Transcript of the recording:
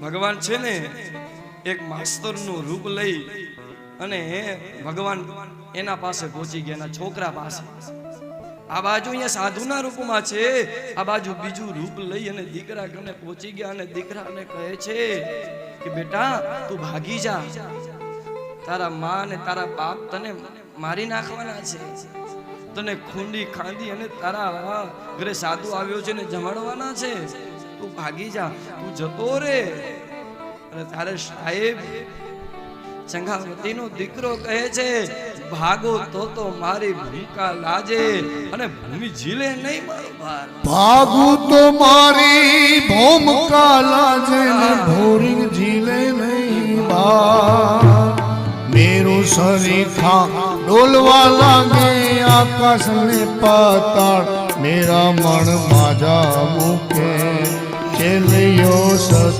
ભગવાન છે ને, એક માસ્તરનું રૂપ લઈ અને ભગવાન એના પાસે પહોંચી ગયા એના છોકરા પાસે. આ બાજુ અહીંયા સાધુના રૂપમાં છે, આ બાજુ બીજું રૂપ લઈ અને દીકરા કને પહોંચી ગયા અને દીકરાને કહે છે કે, બેટા, તું ભાગી જા. તારા માં અને તારા બાપ તને મારી નાખવાના છે. તને ખૂંડી ખાંદી અને તારા ઘરે સાધુ આવ્યો છે ને જમાડવાના છે. તું ભાગી જા, તું જતો રે. અને ત્યારે સાહેબ, ચંગાવતીનો દીકરો કહે છે, ભાગો તો તો મારી ભૂમિકા લાજે અને ભૂમિ ઝીલે નહીં મારો ભાર. ભાગું તો મારી ભૂમિકા લાજે ને ભોરી ઝીલે નહીં બાર મેરું થા, ડોલવા લાગે આકાશ ને પાતાળ. મેરા મન માજા que el río